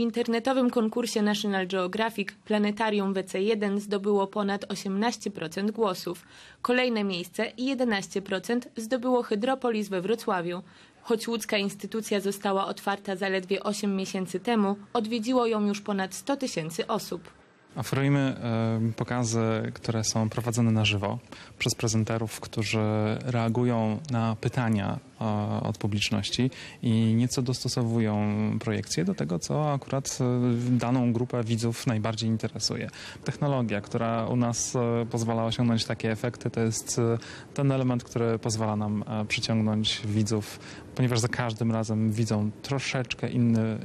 W internetowym konkursie National Geographic Planetarium WC1 zdobyło ponad 18% głosów. Kolejne miejsce i 11% zdobyło Hydropolis we Wrocławiu. Choć łódzka instytucja została otwarta zaledwie 8 miesięcy temu, odwiedziło ją już ponad 100 tysięcy osób. Oferujemy e, pokazy, które są prowadzone na żywo przez prezenterów, którzy reagują na pytania od publiczności i nieco dostosowują projekcje do tego, co akurat e, daną grupę widzów najbardziej interesuje. Technologia, która u nas e, pozwala osiągnąć takie efekty, to jest e, ten element, który pozwala nam przyciągnąć widzów, ponieważ za każdym razem widzą troszeczkę inny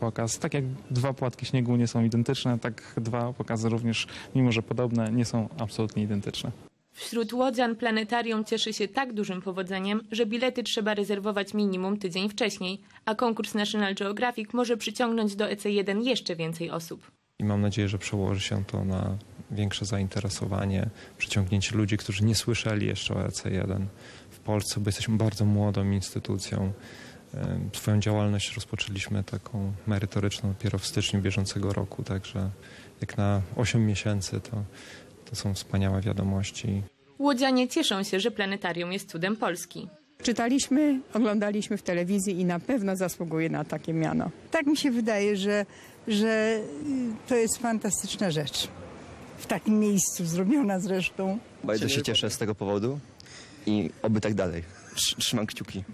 pokaz. Tak jak dwa płatki śniegu nie są identyczne, tak dwa pokazy również, mimo że podobne, nie są absolutnie identyczne. Wśród łodzian planetarium cieszy się tak dużym powodzeniem, że bilety trzeba rezerwować minimum tydzień wcześniej, a konkurs National Geographic może przyciągnąć do EC1 jeszcze więcej osób. I mam nadzieję, że przełoży się to na większe zainteresowanie, przyciągnięcie ludzi, którzy nie słyszeli jeszcze o EC1 w Polsce, bo jesteśmy bardzo młodą instytucją. Swoją działalność rozpoczęliśmy taką merytoryczną dopiero w styczniu bieżącego roku, także jak na 8 miesięcy to, to są wspaniałe wiadomości. Łodzianie cieszą się, że planetarium jest cudem Polski. Czytaliśmy, oglądaliśmy w telewizji i na pewno zasługuje na takie miano. Tak mi się wydaje, że, że y, to jest fantastyczna rzecz. W takim miejscu zrobiona zresztą. Bardzo się cieszę z tego powodu i oby tak dalej. Trz- Trzymam kciuki.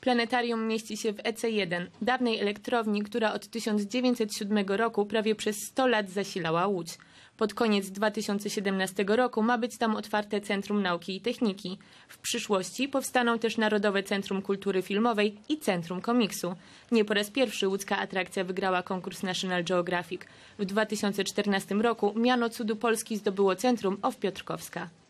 Planetarium mieści się w EC1, dawnej elektrowni, która od 1907 roku prawie przez 100 lat zasilała Łódź. Pod koniec 2017 roku ma być tam otwarte Centrum Nauki i Techniki. W przyszłości powstaną też Narodowe Centrum Kultury Filmowej i Centrum Komiksu. Nie po raz pierwszy łódzka atrakcja wygrała konkurs National Geographic. W 2014 roku miano cudu Polski zdobyło Centrum Ow Piotrkowska.